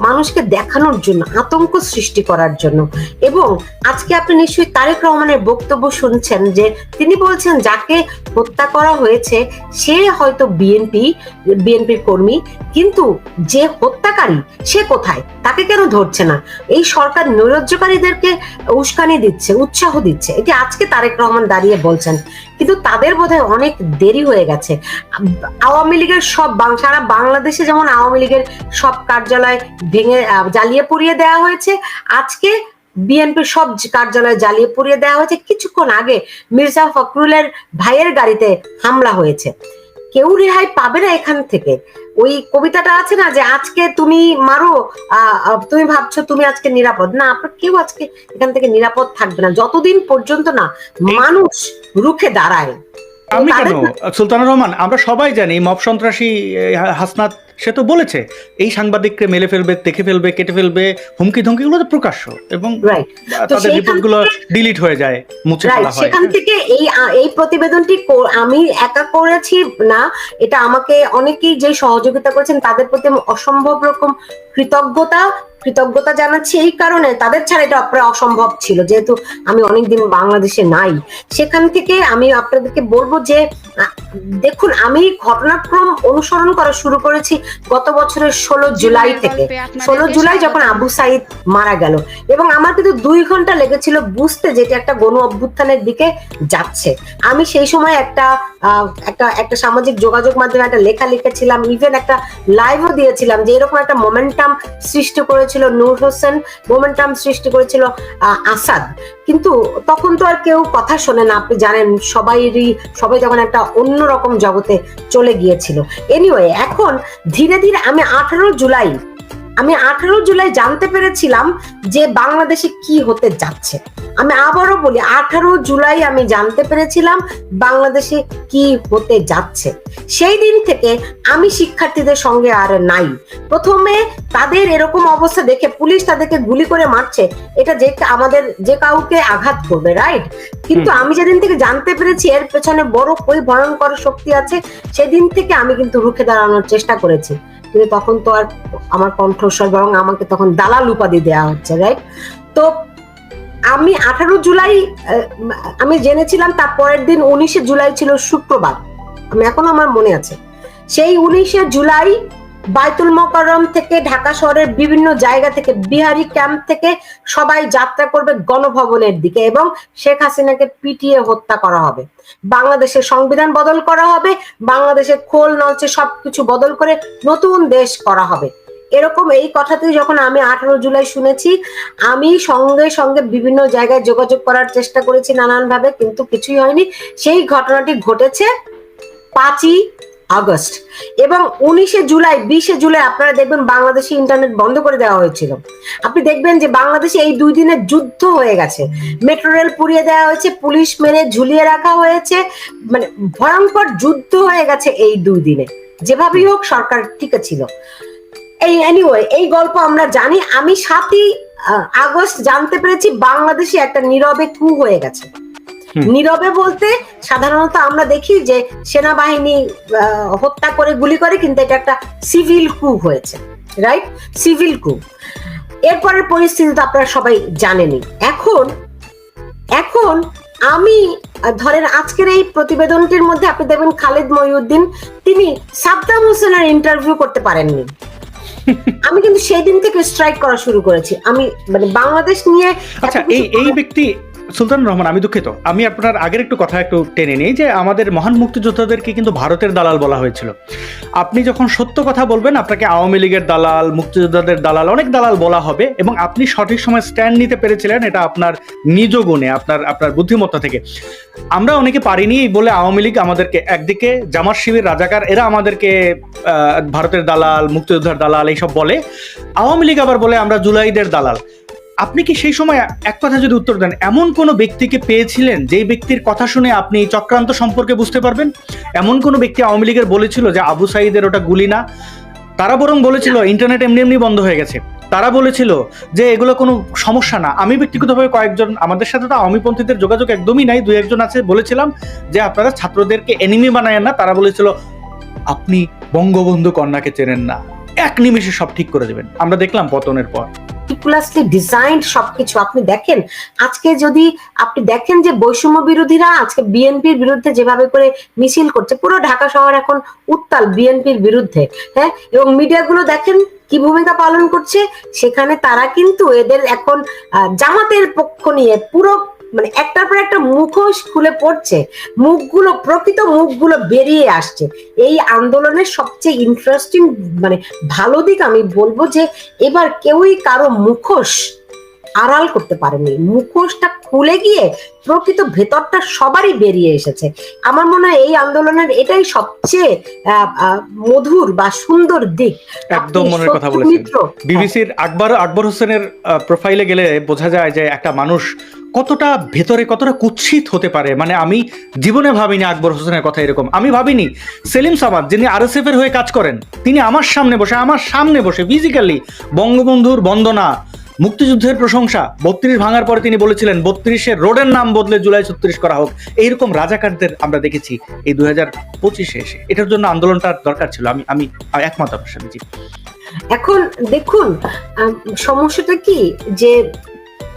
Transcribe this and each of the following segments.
মানুষকে দেখানোর জন্য, আতঙ্ক সৃষ্টি করার জন্য। এবং আজকে আপনি নিশ্চয়ই তারেক রহমানের বক্তব্য শুনছেন যে তিনি বলছেন, যাকে হত্যা করা হয়েছে, সে হয়তো বিএনপি, বিএনপির কর্মী, কিন্তু যে হত্যাকারী, সে কোথায়? তাকে কেন ধরছে না? এই সরকার নৈরাজ্যকারীদেরকে উস্কানি দিচ্ছে, উৎসাহ দিচ্ছে। এটি আজকে তারেক রহমান দাঁড়িয়ে বলছেন। কিন্তু তাদের বোধহয় অনেক দেরি হয়ে গেছে। আওয়ামী লীগের সব সারা বাংলাদেশে যেমন আওয়ামী লীগের সব কার্যালয় ভেঙে জ্বালিয়ে পুড়িয়ে দেওয়া হয়েছে, আজকে বিএনপির সব কার্যালয় জ্বালিয়ে পুড়িয়ে দেওয়া হয়েছে। কিছুক্ষণ আগে মির্জা ফখরুলের ভাইয়ের গাড়িতে হামলা হয়েছে। কেউ রেহাই পাবে না এখান থেকে। ওই কবিতাটা আছে না যে আজকে তুমি মারো তুমি ভাবছ তুমি আজকে নিরাপদ। না আপনার কেউ আজকে এখান থেকে নিরাপদ থাকবে না। যতদিন পর্যন্ত না মানুষ রুখে দাঁড়ায় আমি কেন? সুলতানুর রহমান আমরা সবাই জানি মব সন্ত্রাসী হাসনাত সে তো বলেছে এই সাংবাদিককে মেলে ফেলবে দেখে ফেলবে কেটে ফেলবে হুমকি ধমকিগুলো তো প্রকাশ্য এবং তাদের রিপোর্ট রিপোর্টগুলো ডিলিট হয়ে যায় মুছে ফেলা হয়। সেখান থেকে এই এই প্রতিবেদনটি আমি একা করেছি না এটা আমাকে অনেকেই যে সহযোগিতা করেছেন তাদের প্রতি অসম্ভব রকম কৃতজ্ঞতা কৃতজ্ঞতা জানাচ্ছি এই কারণে তাদের ছাড়া এটা প্রায় অসম্ভব ছিল। যেহেতু আমি অনেকদিন বাংলাদেশে নাই। সেখান থেকে আমি আপনাদেরকে বলব যে দেখুন আমি ঘটনাক্রম অনুসরণ করা শুরু করেছি গত বছরের ষোলো জুলাই থেকে। ষোলো জুলাই যখন আবু সাইদ মারা গেল এবং আমার কিন্তু দুই ঘণ্টা লেগেছিল বুঝতে যেটা একটা গণ অভ্যুত্থানের দিকে যাচ্ছে। আমি সেই সময় একটা আহ, একটা একটা সামাজিক যোগাযোগ মাধ্যমে একটা লেখা লিখেছিলাম ইভেন একটা লাইভও দিয়েছিলাম যে এরকম একটা মোমেন্টাম সৃষ্টি করেছিল নূর হোসেন, মোমেন্টাম সৃষ্টি করেছিল আসাদ। কিন্তু তখন তো আর কেউ কথা শোনে না, আপনি জানেন, সবাইরই, সবাই যখন একটা অন্যরকম জগতে চলে গিয়েছিল। এনিওয়ে এখন ধীরে ধীরে আমি আঠারো জুলাই আমি আঠারো জুলাই জানতে পেরেছিলাম যে বাংলাদেশে কি হতে যাচ্ছে। আমি আবারও বলি আঠারো জুলাই আমি জানতে পেরেছিলাম বাংলাদেশে কি হতে যাচ্ছে। সেই দিন থেকে আমি শিক্ষার্থীদের সঙ্গে আর নাই। প্রথমে তাদের এরকম অবস্থা দেখে পুলিশ তাদেরকে গুলি করে মারছে এটা যে আমাদের যে কাউকে আঘাত করবে রাইট কিন্তু আমি যেদিন থেকে জানতে পেরেছি এর পেছনে বড় ওই ভয়ঙ্কর শক্তি আছে সেদিন থেকে আমি কিন্তু রুখে দাঁড়ানোর চেষ্টা করেছি। কিন্তু তখন তো আর আমার কণ্ঠস্বর বরং আমাকে তখন দালাল উপাধি দেওয়া হচ্ছে রাইট তো আমি আঠারো জুলাই আমি জেনেছিলাম তার পরের দিন উনিশে জুলাই ছিল শুক্রবার। আমি এখনও আমার মনে আছে। সেই উনিশে জুলাই বাইতুল মোকাররম থেকে ঢাকা শহরের বিভিন্ন জায়গা থেকে বিহারি ক্যাম্প থেকে সবাই যাত্রা করবে গণভবনের দিকে এবং শেখ হাসিনাকে পিটিয়ে হত্যা করা হবে। বাংলাদেশের সংবিধান বদল করা হবে, বাংলাদেশের খোল, নলচে সবকিছু বদল করে নতুন দেশ করা হবে। এরকম এই কথাটি যখন আমি আঠারো জুলাই শুনেছি, আমি সঙ্গে সঙ্গে বিভিন্ন জায়গায় যোগাযোগ করার চেষ্টা করেছি নানানভাবে, কিন্তু কিছুই হয়নি। সেই ঘটনাটি ঘটেছে পাঁচই আগস্ট। এবং উনিশে জুলাই, বিশে জুলাই আপনারা দেখবেন বাংলাদেশে ইন্টারনেট বন্ধ করে দেওয়া হয়েছিল। আপনি দেখবেন যে বাংলাদেশে এই দুই দিনের যুদ্ধ হয়ে গেছে। মেট্রো রেল পুড়িয়ে দেওয়া হয়েছে, পুলিশ মেরে ঝুলিয়ে রাখা হয়েছে। মানে ভয়ঙ্কর যুদ্ধ হয়ে গেছে এই দুই দিনে। যেভাবেই হোক সরকার ঠিক ছিল। এই এনিওয়ে এই গল্প আমরা জানি। আমি সাতই আগস্ট জানতে পেরেছি বাংলাদেশে একটা নীরবে কু হয়ে গেছে। নীরবে বলতে সাধারণত আমরা দেখি যে সেনাবাহিনী হত্যা করে গুলি করে কিন্তু এটা একটা সিভিল কু হয়েছে রাইট সিভিল কু। এরপরের পরিস্থিতি তো আপনারা সবাই জানেনই। এখন এখন আমি ধরেন আজকের এই প্রতিবেদনটির মধ্যে আপনি দেখবেন খালেদ মহিউদ্দিন তিনি সাদ্দাম হোসেনের ইন্টারভিউ করতে পারেননি। আমি কিন্তু সেই দিন থেকে স্ট্রাইক করা শুরু করেছি। আমি মানে বাংলাদেশ নিয়ে আচ্ছা এই এই ব্যক্তি সুলতান রহমান, আমি দুঃখিত। আমি আপনার আগের একটু কথা একটু টেনে নিই যে আমাদের মহান মুক্তিযোদ্ধাদেরকে কিন্তু ভারতের দালাল বলা হয়েছিল। আপনি যখন সত্য কথা বলবেন, আপনাকে আওয়ামী লীগের দালাল, মুক্তিযোদ্ধাদের দালাল, অনেক দালাল বলা হবে এবং আপনি সঠিক সময় স্ট্যান্ড নিতে পেরেছিলেন এটা আপনার নিজ গুণে, আপনার আপনার বুদ্ধিমত্তা থেকে। আমরা অনেকে পারিনি বলে আওয়ামী লীগ আমাদেরকে একদিকে জামার শিবির, রাজাকার, এরা আমাদেরকে ভারতের দালাল, মুক্তিযোদ্ধার দালাল এইসব বলে। আওয়ামী লীগ আবার বলে আমরা জুলাইদের দালাল। আপনি কি সেই সময় এক কথা যদি উত্তর দেন, এমন কোনো ব্যক্তিকে পেয়েছিলেন যেই ব্যক্তির কথা শুনে আপনি চক্রান্ত সম্পর্কে বুঝতে পারবেন? এমন কোনো ব্যক্তি আওয়ামী লীগের বলেছিল যে আবু সাইদের ওটা গুলি না? তারা বরং বলেছিল ইন্টারনেট এমনি এমনি বন্ধ হয়ে গেছে। তারা বলেছিল যে এগুলো কোনো সমস্যা না। আমি ব্যক্তিগতভাবে কয়েকজন, আমাদের সাথে তো আওয়ামীপন্থীদের যোগাযোগ একদমই নাই, দুই একজন আছে, বলেছিলাম যে আপনারা ছাত্রদেরকে এনিমি বানায় না। তারা বলেছিল, আপনি বঙ্গবন্ধু কন্যাকে চেনেন না। এক নিমেষে সব ঠিক করে দেবেন। আমরা দেখলাম পতনের পর। মেটিকুলাসলি ডিজাইন্ড সবকিছু। আপনি দেখেন, আজকে যদি আপনি দেখেন যে বৈষম্য বিরোধীরা আজকে বিএনপির বিরুদ্ধে যেভাবে করে মিছিল করছে, পুরো ঢাকা শহর এখন উত্তাল বিএনপির বিরুদ্ধে হ্যাঁ? এবং মিডিয়াগুলো দেখেন কি ভূমিকা পালন করছে, সেখানে তারা কিন্তু এদের এখন জামাতের পক্ষ নিয়ে পুরো মানে একটার পর একটা মুখোশ খুলে পড়ছে মুখগুলো প্রকৃত মুখগুলো বেরিয়ে আসছে। এই আন্দোলনের সবচেয়ে ইন্টারেস্টিং মানে ভালো দিক আমি বলব যে এবার কেউই কারও মুখোশ আড়াল করতে পারেনি। মুখোশটা খুলে গিয়ে প্রকৃত ভেতরটা সবারই বেরিয়ে এসেছে। আমার মনে হয় এই আন্দোলনের এটাই সবচেয়ে মধুর বা সুন্দর দিক। একদম মনের কথা বলেছেন। বিবিসির আকবর আকবর হোসেনের প্রোফাইলে গেলে বোঝা যায় যে একটা মানুষ কতটা ভেতরে কতটা কুৎসিত হতে পারে? মানে আমি জীবনে ভাবিনি আকবর হোসেনের কথা এরকম। আমি ভাবিনি সেলিম সামাদ, যিনি আরএসএফ এর হয়ে কাজ করেন, তিনি আমার সামনে বসে, আমার সামনে বসে ফিজিক্যালি বঙ্গবন্ধুর বন্দনা, মুক্তিযুদ্ধের প্রশংসা, বত্রিশ ভাঙার পরে তিনি বলেছিলেন, বত্রিশের রোডের নাম বদলে জুলাই ছত্রিশ করা হোক। এইরকম রাজাকারদের আমরা দেখেছি এই দুই হাজার পঁচিশে এসে। এটার জন্য আন্দোলনটার দরকার ছিল। আমি আমি আমি একমত আপনার সাথে এখন দেখুন সমস্যাটা কি? যে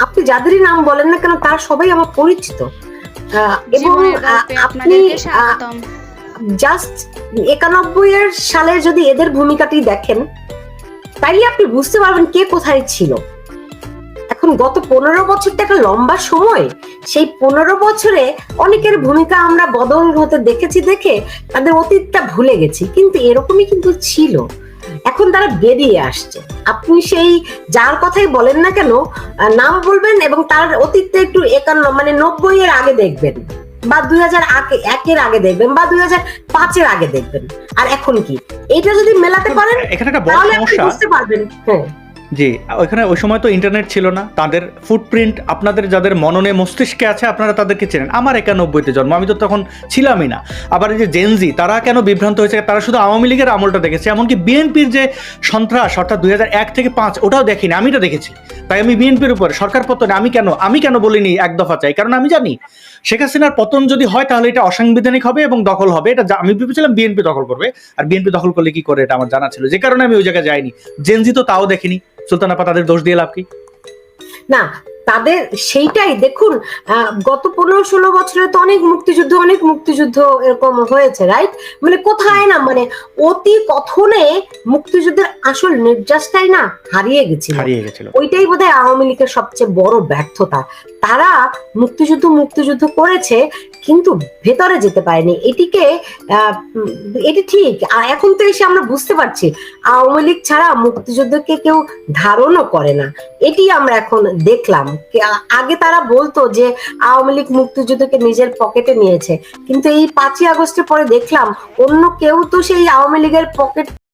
আপনি যাদেরই নাম বলেন না কেন তার সবাই আমার পরিচিত। এবং আপনি জাস্ট একানব্বই এর সালে যদি এদের ভূমিকাটি দেখেন তাইলে আপনি বুঝতে পারবেন কে কোথায় ছিল। এখন গত পনেরো বছর তো একটা লম্বা সময়। সেই পনেরো বছরে অনেকের ভূমিকা আমরা বদল হতে দেখেছি দেখে তাদের অতীতটা ভুলে গেছি। কিন্তু এরকমই কিন্তু ছিল। এখন তারা বেরিয়ে আসছে। আপনি সেই যার কথাই বলেন না কেন নাম বলবেন এবং তার অতীতে একটু একান্ন মানে নব্বই এর আগে দেখবেন বা দুই হাজার একের আগে দেখবেন বা দুই হাজার পাঁচের আগে দেখবেন। আর এখন কি? এটা যদি মেলাতে পারেন তাহলে আপনি বুঝতে পারবেন। হ্যাঁ। জি, ওইখানে ওই সময় তো ইন্টারনেট ছিল না। তাদের ফুটপ্রিন্ট আপনাদের যাদের মননে মস্তিষ্কে আছে, আপনারা তাদেরকে চেনেন। আমার একানব্বইতে জন্ম, আমি তো তখন ছিলামই না। আবার এই যে জেনজি তারা কেন বিভ্রান্ত হয়েছে? তারা শুধু আওয়ামী লীগের আমলটা দেখেছে, এমনকি বিএনপির যে সন্ত্রাস, অর্থাৎ দুই এক থেকে পাঁচ, ওটাও দেখিনি আমি তো দেখেছি। তাই আমি বিএনপির উপরে, সরকার পতনে আমি কেন আমি কেন বলিনি এক দফা চাই? কারণ আমি জানি, শেখ হাসিনার পতন যদি হয়, তাহলে এটা অসাংবিধানিক হবে এবং দখল হবে। এটা আমি ভেবেছিলাম বিএনপি দখল করবে, আর বিএনপি দখল করলে কি করে, এটা আমার জানা ছিল। যে কারণে আমি ওই জায়গায় যাইনি। জেনজি তো তাও দেখিনি। সুলতানাপা তাদের দোষ দিয়ে লাভ কি? না তাদের সেইটাই। দেখুন গত পনেরো ষোলো বছরে তো অনেক মুক্তিযুদ্ধ অনেক মুক্তিযুদ্ধ এরকম হয়েছে রাইট মানে কোথায় না মানে অতি কথনে মুক্তিযুদ্ধের আসল নির্যাসটাই না হারিয়ে গেছিল। ওইটাই বোধহয় আওয়ামী লীগের সবচেয়ে বড় ব্যর্থতা। তারা মুক্তিযুদ্ধ মুক্তিযুদ্ধ করেছে, কিন্তু ভেতরে যেতে পারেনি। এটিকে এটি ঠিক এখন তো এসে আমরা বুঝতে পারছি, আওয়ামী লীগ ছাড়া মুক্তিযুদ্ধকে কেউ ধারণও করে না। এটি আমরা এখন দেখলাম। আগে তারা বলতো যে আওয়ামী লীগ মুক্তিযুদ্ধকে নিজের পকেটে নিয়েছে, কিন্তু এই পাঁচই আগস্টের পরে দেখলাম অন্য কেউ তো সেই আওয়ামী লীগের পকেট